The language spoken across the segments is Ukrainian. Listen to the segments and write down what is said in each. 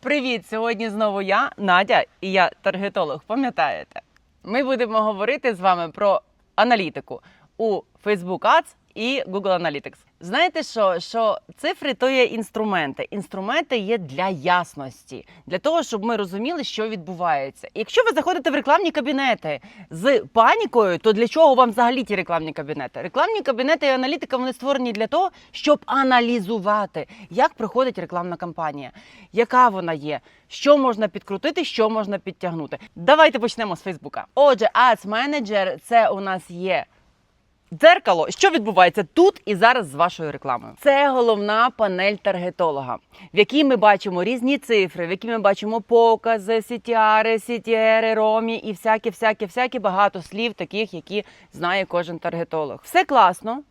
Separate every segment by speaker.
Speaker 1: Привіт! Сьогодні знову я, Надя, і я таргетолог. Пам'ятаєте? Ми будемо говорити з вами про аналітику у Facebook Ads і Google Analytics. Знаєте що? Що цифри то є інструменти. Інструменти є для ясності, для того, щоб ми розуміли, що відбувається. І Якщо ви заходите в рекламні кабінети з панікою, то для чого вам взагалі ті рекламні кабінети? Рекламні кабінети і аналітика вони створені для того, щоб аналізувати, як проходить рекламна кампанія, яка вона є, що можна підкрутити, що можна підтягнути. Давайте почнемо з Фейсбука. Отже, Ads Manager – це у нас є. Дзеркало, що відбувається тут і зараз з вашою рекламою? Це головна панель таргетолога, в якій ми бачимо різні цифри, в якій ми бачимо покази, CTR, CTR, ромі і всякі, всякі, всякі багато слів, таких, які знає кожен таргетолог. Все класно,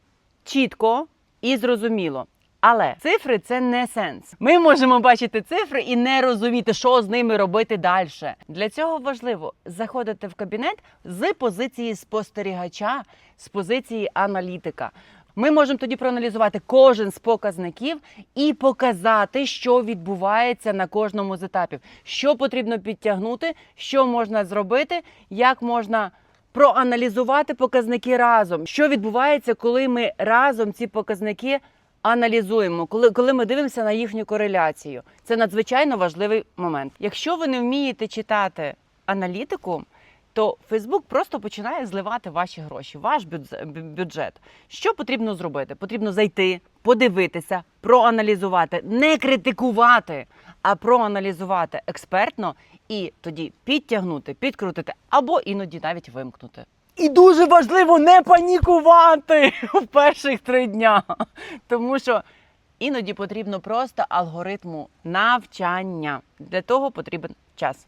Speaker 1: чітко і зрозуміло. Але цифри це не сенс. Ми можемо бачити цифри і не розуміти, що з ними робити далі. Для цього важливо заходити в кабінет з позиції спостерігача, з позиції аналітика. Ми можемо тоді проаналізувати кожен з показників і показати, що відбувається на кожному з етапів, що потрібно підтягнути, що можна зробити, як можна проаналізувати показники разом. Що відбувається, коли ми разом ці показники аналізуємо, коли, коли ми дивимося на їхню кореляцію. Це надзвичайно важливий момент. Якщо ви не вмієте читати аналітику, то Фейсбук просто починає зливати ваші гроші, ваш бюджет. Що потрібно зробити? Потрібно зайти, подивитися, проаналізувати, не критикувати, а проаналізувати експертно і тоді підтягнути, підкрутити або іноді навіть вимкнути. І дуже важливо не панікувати в перших три дня, тому що іноді потрібно просто алгоритму навчання. Для того потрібен час.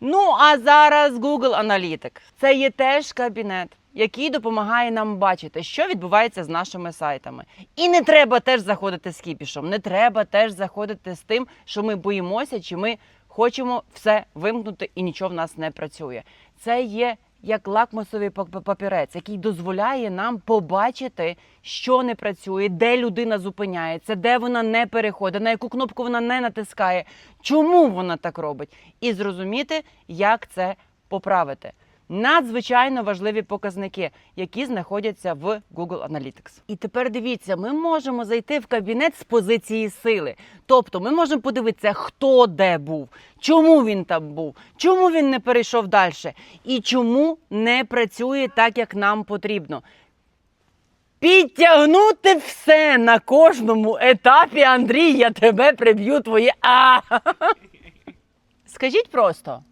Speaker 1: Ну, а зараз Google Analytics. Це є теж кабінет, який допомагає нам бачити, що відбувається з нашими сайтами. І не треба теж заходити з кіпішом, не треба теж заходити з тим, що ми боїмося, чи ми хочемо все вимкнути і нічого в нас не працює. Це є як лакмусовий папірець, який дозволяє нам побачити, що не працює, де людина зупиняється, де вона не переходить, на яку кнопку вона не натискає, чому вона так робить, і зрозуміти, як це поправити. Надзвичайно важливі показники, які знаходяться в Google Analytics. І тепер дивіться, ми можемо зайти в кабінет з позиції сили. Тобто ми можемо подивитися, хто де був, чому він там був, чому він не перейшов далі, і чому не працює так, як нам потрібно. Підтягнути все на кожному етапі, Андрій, я тебе приб'ю твоє. А! Скажіть просто.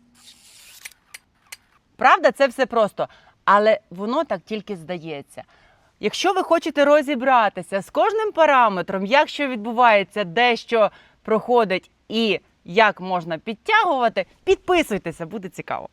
Speaker 1: Правда, це все просто, але воно так тільки здається. Якщо ви хочете розібратися з кожним параметром, як що відбувається, де що проходить і як можна підтягувати, підписуйтеся, буде цікаво.